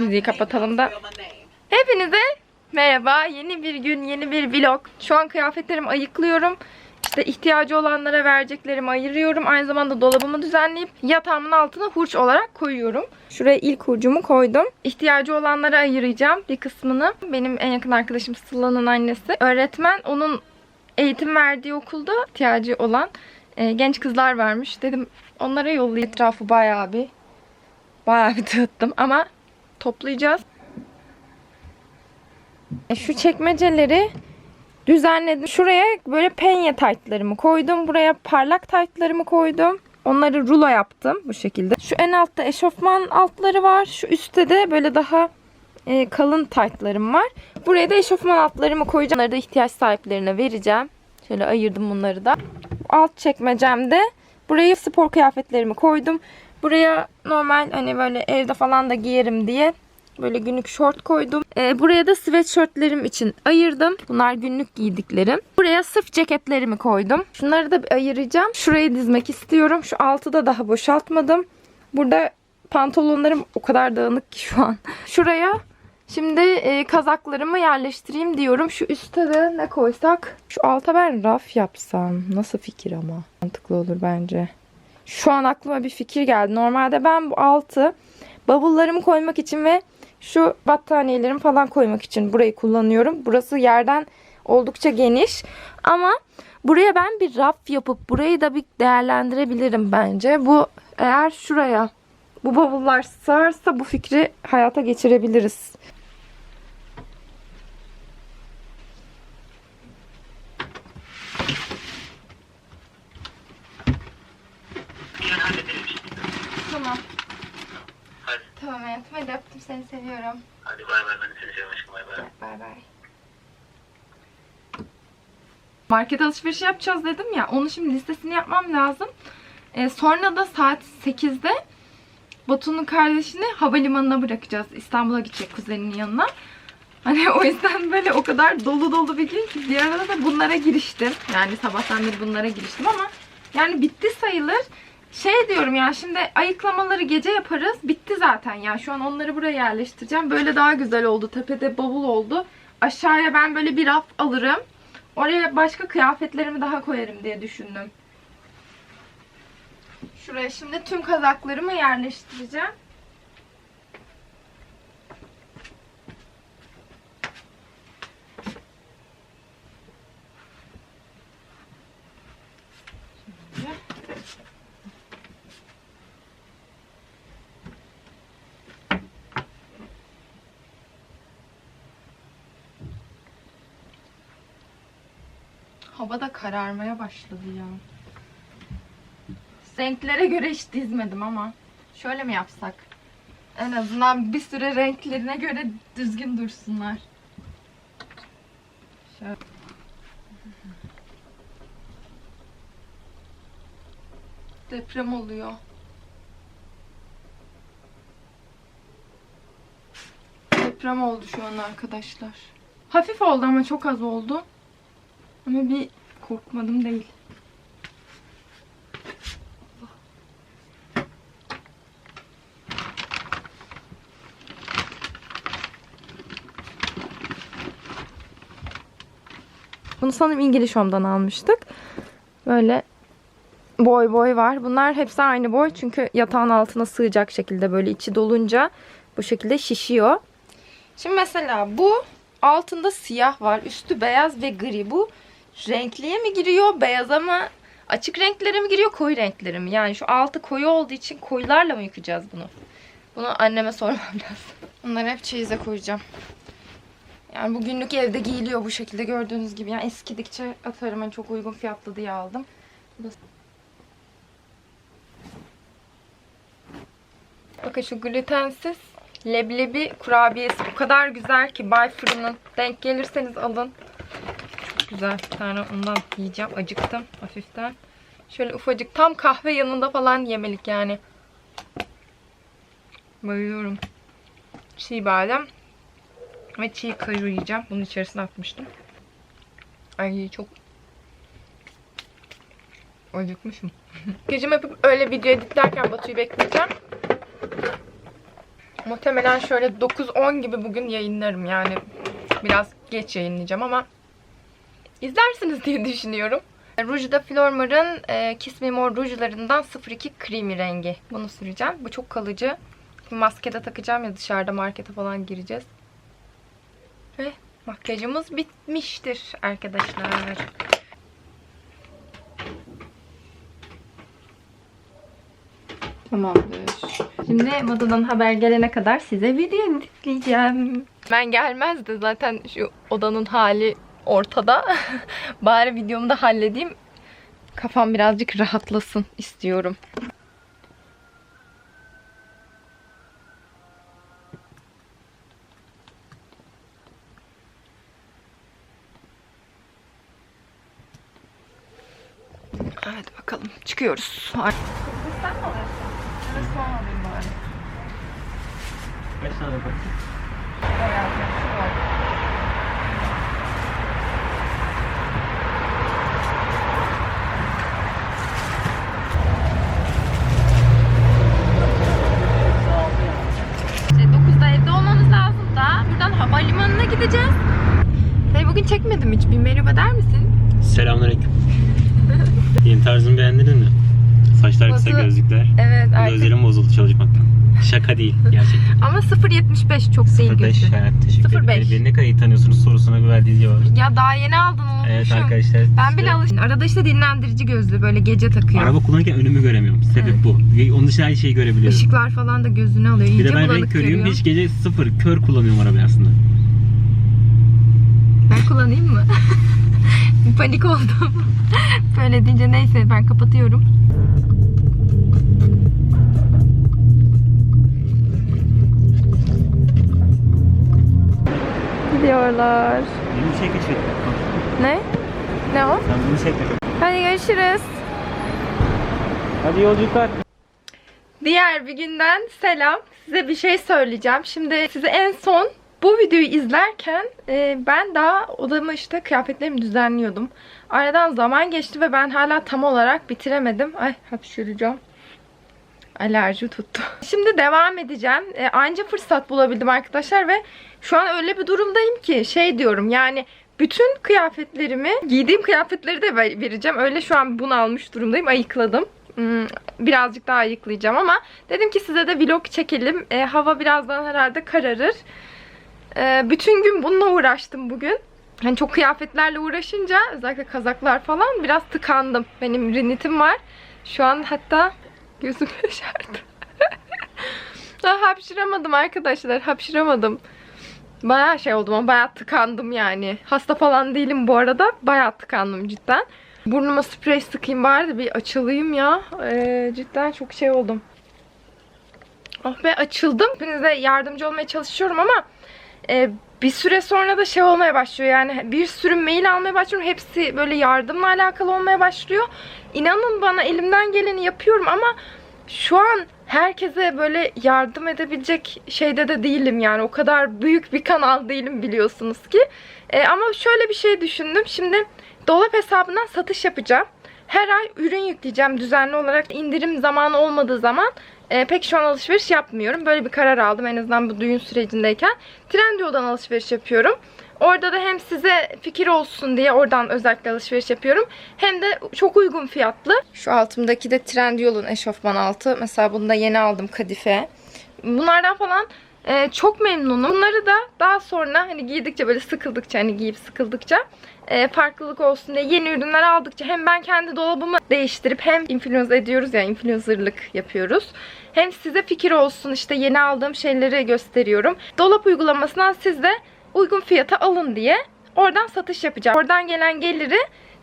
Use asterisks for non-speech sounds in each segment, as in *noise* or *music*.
Müziği kapatalım da. Hepinize merhaba. Yeni bir gün, yeni bir vlog. Şu an kıyafetlerimi ayıklıyorum. İşte ihtiyacı olanlara vereceklerimi ayırıyorum. Aynı zamanda dolabımı düzenleyip yatağımın altına hurç olarak koyuyorum. Şuraya ilk hurcumu koydum. İhtiyacı olanlara ayıracağım bir kısmını. Benim en yakın arkadaşım Sıla'nın annesi. Öğretmen. Onun eğitim verdiği okulda ihtiyacı olan e, genç kızlar varmış. Dedim onlara yollayayım. Etrafı bayağı bir bayağı bir dağıttım ama toplayacağız. E, Şu çekmeceleri düzenledim. Şuraya böyle penye taytlarımı koydum. Buraya parlak taytlarımı koydum. Onları rulo yaptım bu şekilde. Şu en altta eşofman altları var. Şu üstte de böyle daha e, kalın taytlarım var. Buraya da eşofman altlarımı koyacağım. Bunları da ihtiyaç sahiplerine vereceğim. Şöyle ayırdım bunları da. Alt çekmecemde buraya spor kıyafetlerimi koydum. Buraya normal hani böyle evde falan da giyerim diye böyle günlük şort koydum. Ee, buraya da sweatshirtlerim için ayırdım. Bunlar günlük giydiklerim. Buraya sırf ceketlerimi koydum. Şunları da bir ayıracağım. Şurayı dizmek istiyorum. Şu altı da daha boşaltmadım. Burada pantolonlarım o kadar dağınık ki şu an. *laughs* Şuraya şimdi e, kazaklarımı yerleştireyim diyorum. Şu üstte de ne koysak? Şu alta ben raf yapsam. Nasıl fikir ama? Mantıklı olur bence. Şu an aklıma bir fikir geldi. Normalde ben bu altı bavullarımı koymak için ve şu battaniyelerimi falan koymak için burayı kullanıyorum. Burası yerden oldukça geniş. Ama buraya ben bir raf yapıp burayı da bir değerlendirebilirim bence. Bu eğer şuraya bu bavullar sığarsa bu fikri hayata geçirebiliriz. Yarın halledelim işte. Tamam. Hadi. Tamam hayatım. Hadi öptüm seni seviyorum. Hadi bay bay ben seni seviyorum aşkım bay bay. Bay bay. Market alışverişi yapacağız dedim ya. Onun şimdi listesini yapmam lazım. Ee, sonra da saat 8'de Batu'nun kardeşini havalimanına bırakacağız. İstanbul'a gidecek kuzeninin yanına. Hani o yüzden böyle o kadar dolu dolu bir gün ki bir arada da bunlara giriştim. Yani sabahtan beri bunlara giriştim ama yani bitti sayılır. Şey diyorum ya şimdi ayıklamaları gece yaparız. Bitti zaten ya. Şu an onları buraya yerleştireceğim. Böyle daha güzel oldu. Tepede bavul oldu. Aşağıya ben böyle bir raf alırım. Oraya başka kıyafetlerimi daha koyarım diye düşündüm. Şuraya şimdi tüm kazaklarımı yerleştireceğim. Hava da kararmaya başladı ya. Renklere göre hiç dizmedim ama. Şöyle mi yapsak? En azından bir süre renklerine göre düzgün dursunlar. Şöyle. Deprem oluyor. Deprem oldu şu an arkadaşlar. Hafif oldu ama çok az oldu. Ama bir korkmadım değil. Bunu sanırım İngiliz Home'dan almıştık. Böyle boy boy var. Bunlar hepsi aynı boy çünkü yatağın altına sığacak şekilde böyle içi dolunca bu şekilde şişiyor. Şimdi mesela bu altında siyah var, üstü beyaz ve gri. Bu renkliye mi giriyor, beyaza mı? Açık renklere mi giriyor, koyu renklere mi? Yani şu altı koyu olduğu için koyularla mı yıkayacağız bunu? Bunu anneme sormam *laughs* lazım. Bunları hep çeyize koyacağım. Yani bugünlük evde giyiliyor bu şekilde gördüğünüz gibi. Yani eskidikçe atarım. Yani çok uygun fiyatlı diye aldım. Bu Bakın şu glutensiz leblebi kurabiyesi o kadar güzel ki Bay Fırın'ın. Denk gelirseniz alın. Güzel. Bir tane ondan yiyeceğim. Acıktım hafiften. Şöyle ufacık tam kahve yanında falan yemelik yani. Bayılıyorum. Çiğ badem ve çiğ kaju yiyeceğim. Bunun içerisine atmıştım. Ay çok acıkmışım. *laughs* Gecem yapıp öyle video editlerken Batu'yu bekleyeceğim. Muhtemelen şöyle 9-10 gibi bugün yayınlarım yani. Biraz geç yayınlayacağım ama izlersiniz diye düşünüyorum. Rouge de Flormar'ın e, Kiss Me More rujlarından 02 Creamy rengi. Bunu süreceğim. Bu çok kalıcı. Maskede takacağım ya dışarıda markete falan gireceğiz. Ve makyajımız bitmiştir arkadaşlar. Tamamdır. Şimdi modadan haber gelene kadar size video editleyeceğim. Ben gelmezdi zaten şu odanın hali ortada. *laughs* Bari videomu da halledeyim. Kafam birazcık rahatlasın istiyorum. Hadi bakalım çıkıyoruz. Sen mi alıyorsun? Evet alayım bari. Kaç tane bakın? Bayağı bir şey var. İşte 9'da evde olmamız lazım da buradan havalimanına gideceğiz. Hey bugün çekmedim hiç. Bir merhaba der misin? Selamünaleyküm. Yeni tarzını beğendin mi? Saçlar kısa Nasıl? gözlükler. Evet artık. Gözlerim bozuldu çalışmaktan. Şaka değil gerçekten. Ama 0.75 çok değil 05 gözü. evet teşekkür ederim. 05. Beni, beni ne kadar iyi tanıyorsunuz sorusuna verdiği cevap. Ya daha yeni aldın unutmuşum. Evet arkadaşlar. Ben işte bile alıştım. Arada işte dinlendirici gözlü böyle gece takıyor. Araba kullanırken önümü göremiyorum. Sebep Evet. bu. Onun dışında her şeyi görebiliyorum. Işıklar falan da gözünü alıyor. İyice bir de ben bulanık renk körüyüm. görüyor. Hiç gece sıfır kör kullanıyorum arabayı aslında. Ben kullanayım mı? *laughs* *laughs* Panik oldum. Böyle deyince neyse ben kapatıyorum. Gidiyorlar. Bir şey keşfettim. Ne? Ne o? Ben bunu çektim. Hadi görüşürüz. Hadi yolculuklar. Diğer bir günden selam. Size bir şey söyleyeceğim. Şimdi size en son bu videoyu izlerken e, ben daha odamı işte kıyafetlerimi düzenliyordum. Aradan zaman geçti ve ben hala tam olarak bitiremedim. Ay hapşıracağım. Alerji tuttu. *laughs* Şimdi devam edeceğim. E, anca fırsat bulabildim arkadaşlar ve şu an öyle bir durumdayım ki şey diyorum yani bütün kıyafetlerimi, giydiğim kıyafetleri de ver- vereceğim. Öyle şu an bunu almış durumdayım. Ayıkladım. Hmm, birazcık daha ayıklayacağım ama dedim ki size de vlog çekelim. E, hava birazdan herhalde kararır. E, bütün gün bununla uğraştım bugün. Hani çok kıyafetlerle uğraşınca özellikle kazaklar falan biraz tıkandım. Benim rinitim var. Şu an hatta gözüm *laughs* yaşardı. Hapşıramadım arkadaşlar. Hapşıramadım. Bayağı şey oldum ama bayağı tıkandım yani. Hasta falan değilim bu arada. Bayağı tıkandım cidden. Burnuma sprey sıkayım bari de bir açılayım ya. Ee, cidden çok şey oldum. Oh be açıldım. Hepinize yardımcı olmaya çalışıyorum ama e, bir süre sonra da şey olmaya başlıyor. Yani bir sürü mail almaya başlıyorum. Hepsi böyle yardımla alakalı olmaya başlıyor. İnanın bana elimden geleni yapıyorum ama şu an herkese böyle yardım edebilecek şeyde de değilim yani. O kadar büyük bir kanal değilim biliyorsunuz ki. E, ama şöyle bir şey düşündüm. Şimdi dolap hesabından satış yapacağım. Her ay ürün yükleyeceğim düzenli olarak. indirim zamanı olmadığı zaman e, pek şu an alışveriş yapmıyorum. Böyle bir karar aldım en azından bu düğün sürecindeyken. Trendyol'dan alışveriş yapıyorum. Orada da hem size fikir olsun diye oradan özellikle alışveriş yapıyorum. Hem de çok uygun fiyatlı. Şu altımdaki de Trendyol'un eşofman altı. Mesela bunu da yeni aldım kadife. Bunlardan falan e, çok memnunum. Bunları da daha sonra hani giydikçe böyle sıkıldıkça hani giyip sıkıldıkça e, farklılık olsun diye yeni ürünler aldıkça hem ben kendi dolabımı değiştirip hem influence ediyoruz ya influencerlık yapıyoruz. Hem size fikir olsun işte yeni aldığım şeyleri gösteriyorum. Dolap uygulamasından siz de uygun fiyata alın diye oradan satış yapacağım. Oradan gelen geliri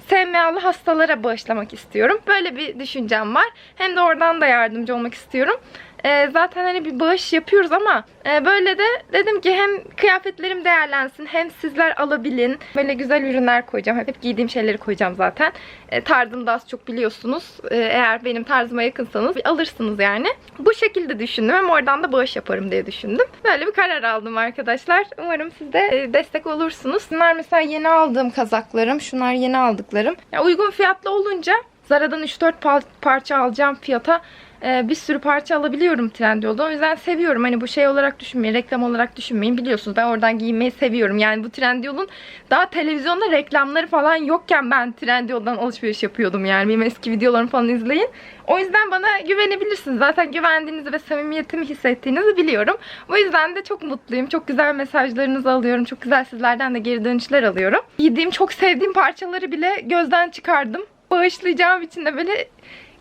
SMA'lı hastalara bağışlamak istiyorum. Böyle bir düşüncem var. Hem de oradan da yardımcı olmak istiyorum. Ee, zaten hani bir bağış yapıyoruz ama e, böyle de dedim ki hem kıyafetlerim değerlensin hem sizler alabilin. Böyle güzel ürünler koyacağım. Hep giydiğim şeyleri koyacağım zaten. E, tarzımı da az çok biliyorsunuz. E, eğer benim tarzıma yakınsanız alırsınız yani. Bu şekilde düşündüm. Hem oradan da bağış yaparım diye düşündüm. Böyle bir karar aldım arkadaşlar. Umarım siz de e, destek olursunuz. Bunlar mesela yeni aldığım kazaklarım. Şunlar yeni aldıklarım. Ya uygun fiyatlı olunca Zara'dan 3-4 par- parça alacağım fiyata e, bir sürü parça alabiliyorum Trendyol'da. O yüzden seviyorum. Hani bu şey olarak düşünmeyin, reklam olarak düşünmeyin. Biliyorsunuz ben oradan giyinmeyi seviyorum. Yani bu Trendyol'un daha televizyonda reklamları falan yokken ben Trendyol'dan alışveriş yapıyordum. Yani benim eski videolarımı falan izleyin. O yüzden bana güvenebilirsiniz. Zaten güvendiğinizi ve samimiyetimi hissettiğinizi biliyorum. O yüzden de çok mutluyum. Çok güzel mesajlarınızı alıyorum. Çok güzel sizlerden de geri dönüşler alıyorum. Giydiğim, çok sevdiğim parçaları bile gözden çıkardım. Bağışlayacağım için de böyle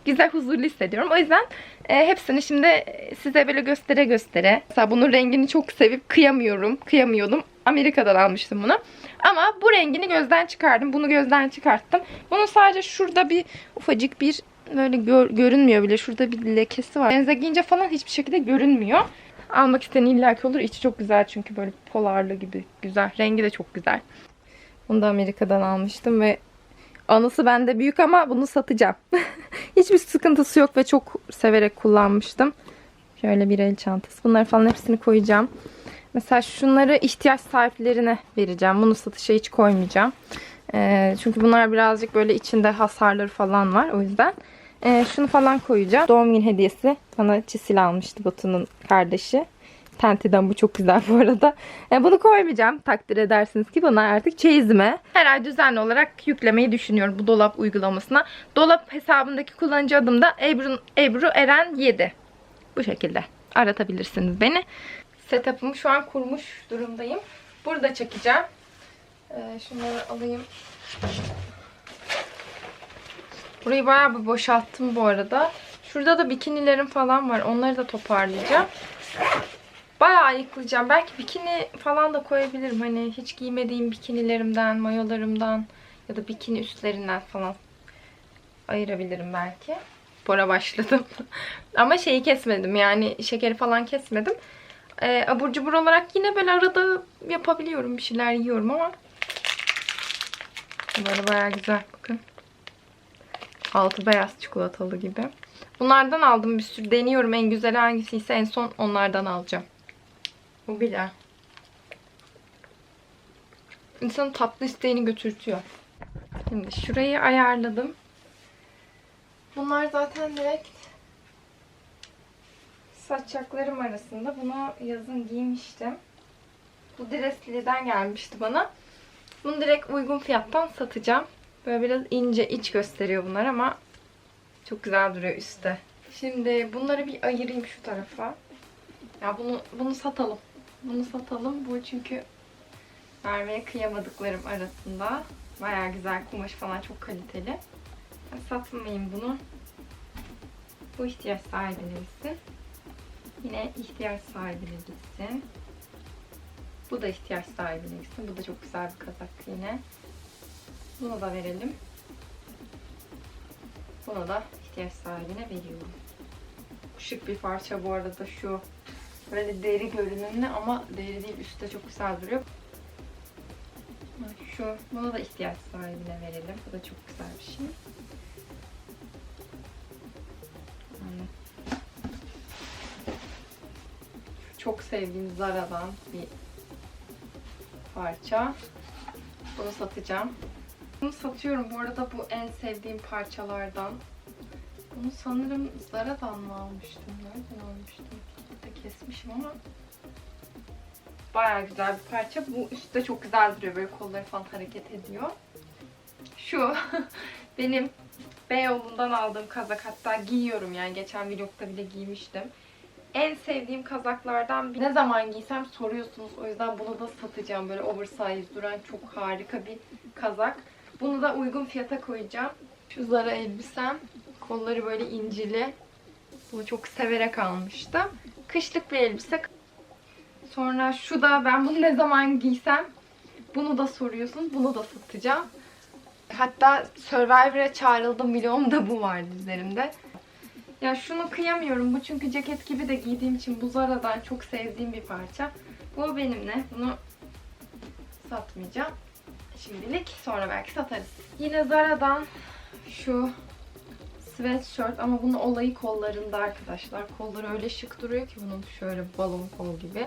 güzel, huzurlu hissediyorum. O yüzden e, hepsini şimdi size böyle göstere göstere. Mesela bunun rengini çok sevip kıyamıyorum. Kıyamıyordum. Amerika'dan almıştım bunu. Ama bu rengini gözden çıkardım. Bunu gözden çıkarttım. Bunun sadece şurada bir ufacık bir böyle gör- görünmüyor bile. Şurada bir lekesi var. Denize giyince falan hiçbir şekilde görünmüyor. Almak isteyen illaki olur. İçi çok güzel çünkü böyle polarlı gibi güzel. Rengi de çok güzel. Bunu da Amerika'dan almıştım ve anısı bende büyük ama bunu satacağım. *laughs* Hiçbir sıkıntısı yok ve çok severek kullanmıştım. Şöyle bir el çantası. Bunları falan hepsini koyacağım. Mesela şunları ihtiyaç sahiplerine vereceğim. Bunu satışa hiç koymayacağım. Ee, çünkü bunlar birazcık böyle içinde hasarları falan var. O yüzden ee, şunu falan koyacağım. Doğum günü hediyesi. Bana çisil almıştı Batu'nun kardeşi. Tenti'den bu çok güzel bu arada. Ee, bunu koymayacağım. Takdir edersiniz ki bunlar artık çeyizime. Her ay düzenli olarak yüklemeyi düşünüyorum bu dolap uygulamasına. Dolap hesabındaki kullanıcı adım da Ebru, Ebru Eren 7. Bu şekilde aratabilirsiniz beni. Setup'ımı şu an kurmuş durumdayım. Burada çekeceğim. Ee, şunları alayım. Burayı bayağı bir boşalttım bu arada. Şurada da bikinilerim falan var. Onları da toparlayacağım. Bayağı ayıklayacağım. Belki bikini falan da koyabilirim. Hani hiç giymediğim bikinilerimden, mayolarımdan ya da bikini üstlerinden falan ayırabilirim belki. Bora başladım. *laughs* Ama şeyi kesmedim yani şekeri falan kesmedim. Ee, abur cubur olarak yine böyle arada yapabiliyorum. Bir şeyler yiyorum ama Bunları bayağı güzel. Bakın. Altı beyaz çikolatalı gibi. Bunlardan aldım bir sürü. Deniyorum en güzel hangisiyse en son onlardan alacağım. Bu bile. İnsanın tatlı isteğini götürtüyor. Şimdi şurayı ayarladım. Bunlar zaten direkt saçaklarım arasında. Bunu yazın giymiştim. Bu Dresli'den gelmişti bana. Bunu direkt uygun fiyattan satacağım. Böyle biraz ince iç gösteriyor bunlar ama çok güzel duruyor üstte. Şimdi bunları bir ayırayım şu tarafa. Ya bunu bunu satalım. Bunu satalım. Bu çünkü vermeye kıyamadıklarım arasında. Bayağı güzel kumaş falan çok kaliteli. Ben satmayayım bunu. Bu ihtiyaç sahibine gitsin. Yine ihtiyaç sahibine gitsin. Bu da ihtiyaç sahibine gitsin. Bu da çok güzel bir kazak yine. Bunu da verelim. Bunu da ihtiyaç sahibine veriyorum. Şık bir parça bu arada şu. Böyle deri görünümlü ama deri değil üstte çok güzel duruyor. Şu, bunu da ihtiyaç sahibine verelim. Bu da çok güzel bir şey. Çok sevdiğim Zara'dan bir parça. Bunu satacağım. Bunu satıyorum. Bu arada bu en sevdiğim parçalardan. Bunu sanırım Zara'dan mı almıştım? Nereden almıştım? Kesmişim ama Baya güzel bir parça. Bu üstte çok güzel duruyor. Böyle kolları falan hareket ediyor. Şu *laughs* benim Beyoğlu'ndan aldığım kazak. Hatta giyiyorum yani. Geçen vlogda bile giymiştim. En sevdiğim kazaklardan bir. Ne zaman giysem soruyorsunuz. O yüzden bunu da satacağım. Böyle oversize duran çok harika bir kazak. Bunu da uygun fiyata koyacağım. Şu Zara elbisem. Kolları böyle incili. Bunu çok severek almıştım. Kışlık bir elbise. Sonra şu da ben bunu ne zaman giysem bunu da soruyorsun. Bunu da satacağım. Hatta Survivor'a çağrıldım videomda bu vardı üzerimde. Ya şunu kıyamıyorum. Bu çünkü ceket gibi de giydiğim için bu Zara'dan çok sevdiğim bir parça. Bu benimle. Bunu satmayacağım. Şimdilik. Sonra belki satarız. Yine Zara'dan şu sweatshirt ama bunun olayı kollarında arkadaşlar. Kolları öyle şık duruyor ki bunun şöyle balon kol gibi.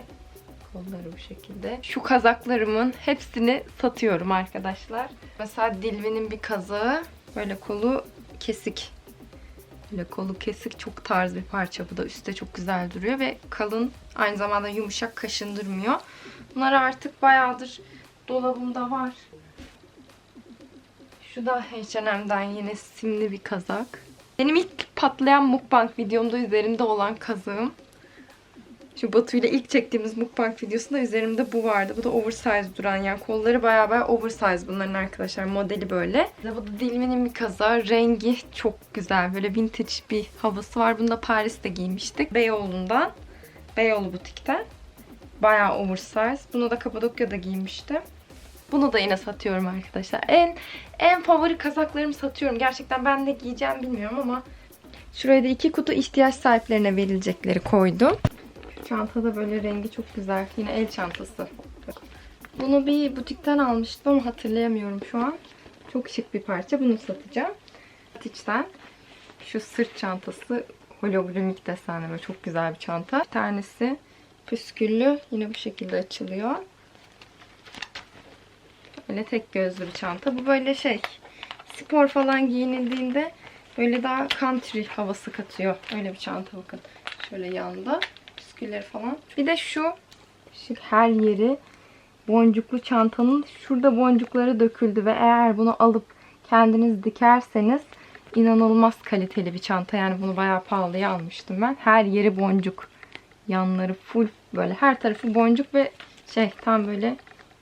Kolları bu şekilde. Şu kazaklarımın hepsini satıyorum arkadaşlar. Mesela Dilvi'nin bir kazağı. Böyle kolu kesik. Böyle kolu kesik çok tarz bir parça bu da. Üstte çok güzel duruyor ve kalın aynı zamanda yumuşak kaşındırmıyor. Bunlar artık bayağıdır dolabımda var. Şu da H&M'den yine simli bir kazak. Benim ilk patlayan mukbang videomda üzerimde olan kazığım. Şu Batu ile ilk çektiğimiz mukbang videosunda üzerimde bu vardı. Bu da oversize duran yani kolları bayağı bayağı oversize bunların arkadaşlar. Modeli böyle. Bu da Dilmen'in bir kazağı. Rengi çok güzel. Böyle vintage bir havası var. Bunu da Paris'te giymiştik. Beyoğlu'ndan. Beyoğlu butikten. Bayağı oversize. Bunu da Kapadokya'da giymiştim. Bunu da yine satıyorum arkadaşlar. En en favori kazaklarımı satıyorum. Gerçekten ben ne giyeceğim bilmiyorum ama şuraya da iki kutu ihtiyaç sahiplerine verilecekleri koydum. Şu çantada böyle rengi çok güzel. Yine el çantası. Bunu bir butikten almıştım ama hatırlayamıyorum şu an. Çok şık bir parça. Bunu satacağım. Stitch'ten şu sırt çantası hologramik desenli böyle çok güzel bir çanta. Bir tanesi püsküllü. Yine bu şekilde açılıyor. Böyle tek gözlü bir çanta. Bu böyle şey spor falan giyinildiğinde böyle daha country havası katıyor. Öyle bir çanta bakın. Şöyle yanda püskülleri falan. Bir de şu, şu her yeri boncuklu çantanın şurada boncukları döküldü ve eğer bunu alıp kendiniz dikerseniz inanılmaz kaliteli bir çanta. Yani bunu bayağı pahalıya almıştım ben. Her yeri boncuk. Yanları full böyle her tarafı boncuk ve şey tam böyle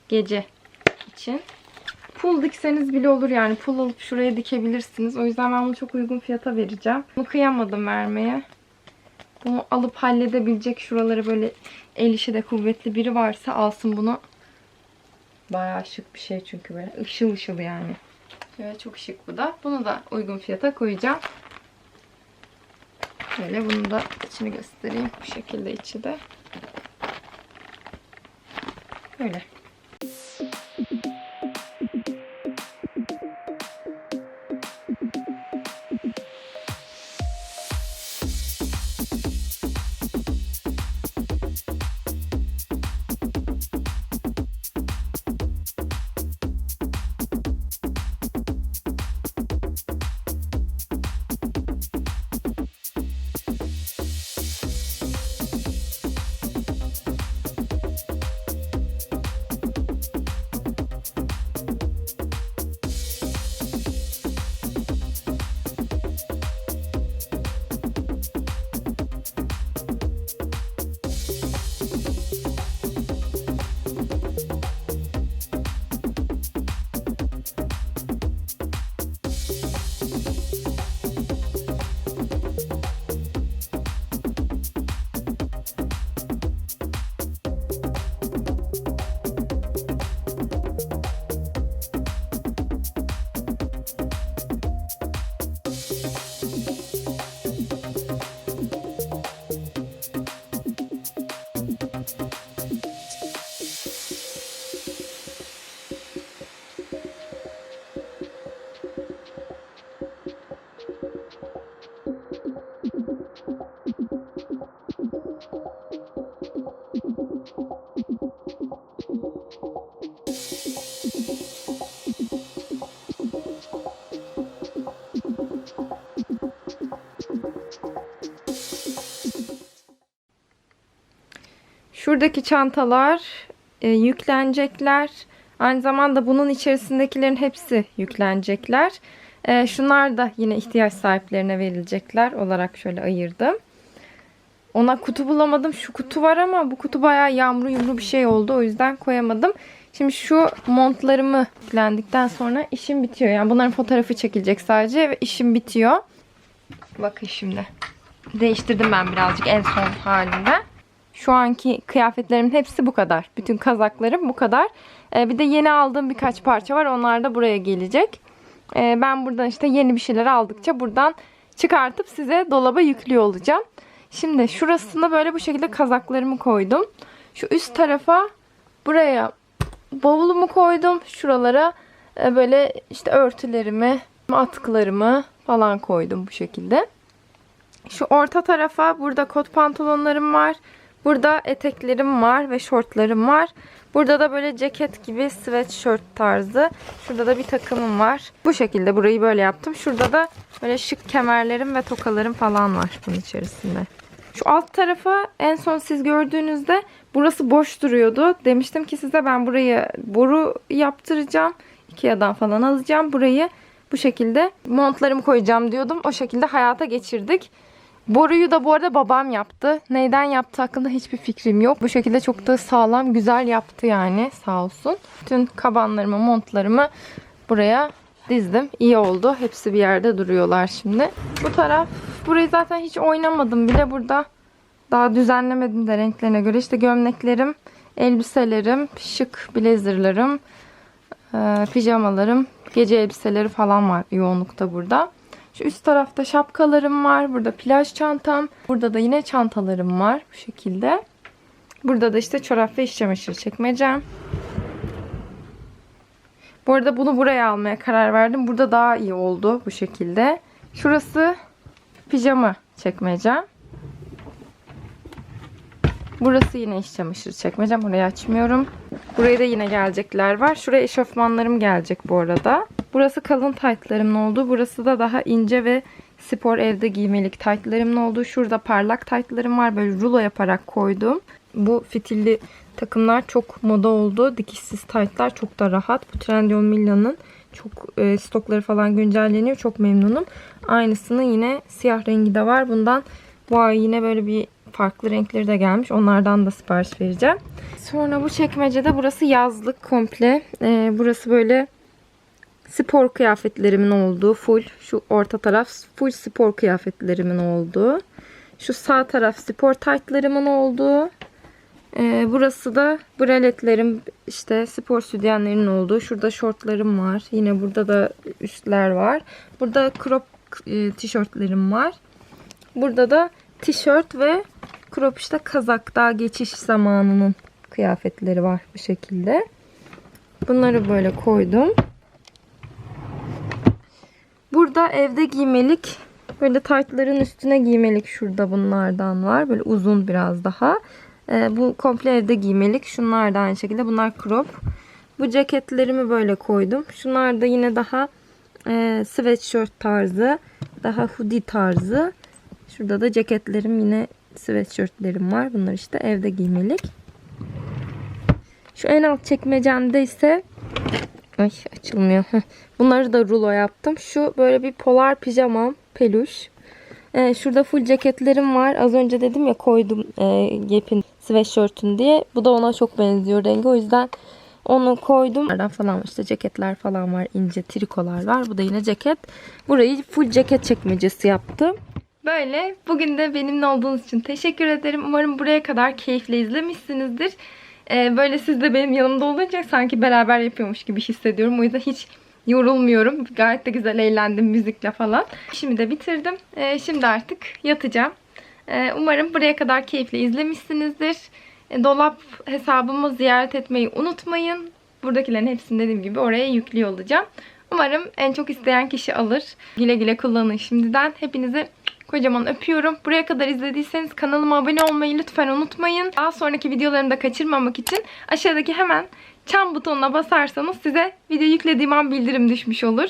gece için. Pul dikseniz bile olur yani. Pul alıp şuraya dikebilirsiniz. O yüzden ben bunu çok uygun fiyata vereceğim. Bunu kıyamadım vermeye. Bunu alıp halledebilecek şuraları böyle el işi de kuvvetli biri varsa alsın bunu. Bayağı şık bir şey çünkü böyle ışıl ışıl yani. Evet çok şık bu da. Bunu da uygun fiyata koyacağım. Böyle bunu da içini göstereyim. Bu şekilde içi de. Böyle. Şuradaki çantalar e, yüklenecekler. Aynı zamanda bunun içerisindekilerin hepsi yüklenecekler. E, şunlar da yine ihtiyaç sahiplerine verilecekler olarak şöyle ayırdım. Ona kutu bulamadım. Şu kutu var ama bu kutu bayağı yağmuru yumru bir şey oldu. O yüzden koyamadım. Şimdi şu montlarımı yüklendikten sonra işim bitiyor. Yani bunların fotoğrafı çekilecek sadece ve işim bitiyor. Bakın şimdi. Değiştirdim ben birazcık en son halinde. Şu anki kıyafetlerimin hepsi bu kadar. Bütün kazaklarım bu kadar. Ee, bir de yeni aldığım birkaç parça var. Onlar da buraya gelecek. Ee, ben buradan işte yeni bir şeyler aldıkça buradan çıkartıp size dolaba yüklüyor olacağım. Şimdi şurasında böyle bu şekilde kazaklarımı koydum. Şu üst tarafa buraya bavulumu koydum. Şuralara e, böyle işte örtülerimi, atkılarımı falan koydum bu şekilde. Şu orta tarafa burada kot pantolonlarım var. Burada eteklerim var ve şortlarım var. Burada da böyle ceket gibi sweatshirt tarzı. Şurada da bir takımım var. Bu şekilde burayı böyle yaptım. Şurada da böyle şık kemerlerim ve tokalarım falan var bunun içerisinde. Şu alt tarafa en son siz gördüğünüzde burası boş duruyordu. Demiştim ki size ben burayı boru yaptıracağım. Ikea'dan falan alacağım. Burayı bu şekilde montlarımı koyacağım diyordum. O şekilde hayata geçirdik. Boruyu da bu arada babam yaptı. Neyden yaptı hakkında hiçbir fikrim yok. Bu şekilde çok da sağlam, güzel yaptı yani sağ olsun. Bütün kabanlarımı, montlarımı buraya dizdim. İyi oldu. Hepsi bir yerde duruyorlar şimdi. Bu taraf, burayı zaten hiç oynamadım bile. Burada daha düzenlemedim de renklerine göre. İşte gömleklerim, elbiselerim, şık blazerlarım, e, pijamalarım, gece elbiseleri falan var yoğunlukta burada. Şu üst tarafta şapkalarım var. Burada plaj çantam. Burada da yine çantalarım var bu şekilde. Burada da işte çorap ve iş çamaşırı çekmecem. Bu arada bunu buraya almaya karar verdim. Burada daha iyi oldu bu şekilde. Şurası pijama çekmecem. Burası yine iş çamaşırı çekmecem. Burayı açmıyorum. Buraya da yine gelecekler var. Şuraya eşofmanlarım gelecek bu arada. Burası kalın taytlarımın olduğu. Burası da daha ince ve spor evde giymelik taytlarımın olduğu. Şurada parlak taytlarım var. Böyle rulo yaparak koydum. Bu fitilli takımlar çok moda oldu. Dikişsiz taytlar çok da rahat. Bu Trendyol Milla'nın çok e, stokları falan güncelleniyor. Çok memnunum. Aynısının yine siyah rengi de var. Bundan bu ay yine böyle bir farklı renkleri de gelmiş. Onlardan da sipariş vereceğim. Sonra bu çekmecede burası yazlık komple. Ee, burası böyle spor kıyafetlerimin olduğu full. Şu orta taraf full spor kıyafetlerimin olduğu. Şu sağ taraf spor taytlarımın olduğu. Ee, burası da braletlerim işte spor sütyenlerin olduğu. Şurada şortlarım var. Yine burada da üstler var. Burada crop e, tişörtlerim var. Burada da tişört ve crop işte kazak daha geçiş zamanının kıyafetleri var bu şekilde. Bunları böyle koydum. Burada evde giymelik böyle taytların üstüne giymelik şurada bunlardan var. Böyle uzun biraz daha. Ee, bu komple evde giymelik. Şunlar da aynı şekilde. Bunlar crop. Bu ceketlerimi böyle koydum. Şunlar da yine daha e, sweatshirt tarzı. Daha hoodie tarzı. Şurada da ceketlerim yine sweatshirtlerim var. Bunlar işte evde giymelik. Şu en alt çekmecemde ise ay açılmıyor. Bunları da rulo yaptım. Şu böyle bir polar pijamam peluş. Ee, şurada full ceketlerim var. Az önce dedim ya koydum e, Gap'in sweatshirt'ün diye. Bu da ona çok benziyor rengi. O yüzden onu koydum. Bunlardan falan. İşte ceketler falan var. ince trikolar var. Bu da yine ceket. Burayı full ceket çekmecesi yaptım. Böyle. Bugün de benimle olduğunuz için teşekkür ederim. Umarım buraya kadar keyifle izlemişsinizdir. Ee, böyle siz de benim yanımda olunca sanki beraber yapıyormuş gibi hissediyorum. O yüzden hiç yorulmuyorum. Gayet de güzel eğlendim müzikle falan. Şimdi de bitirdim. Ee, şimdi artık yatacağım. Ee, umarım buraya kadar keyifle izlemişsinizdir. Dolap hesabımı ziyaret etmeyi unutmayın. Buradakilerin hepsini dediğim gibi oraya yüklüyor olacağım. Umarım en çok isteyen kişi alır. Güle güle kullanın şimdiden. Hepinizi kocaman öpüyorum. Buraya kadar izlediyseniz kanalıma abone olmayı lütfen unutmayın. Daha sonraki videolarımı da kaçırmamak için aşağıdaki hemen çan butonuna basarsanız size video yüklediğim an bildirim düşmüş olur.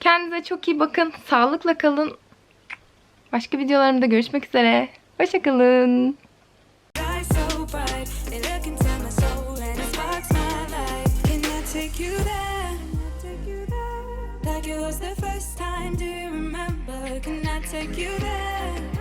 Kendinize çok iyi bakın. Sağlıkla kalın. Başka videolarımda görüşmek üzere. Hoşçakalın. Like it was the first time. Do you remember? Can I take you there?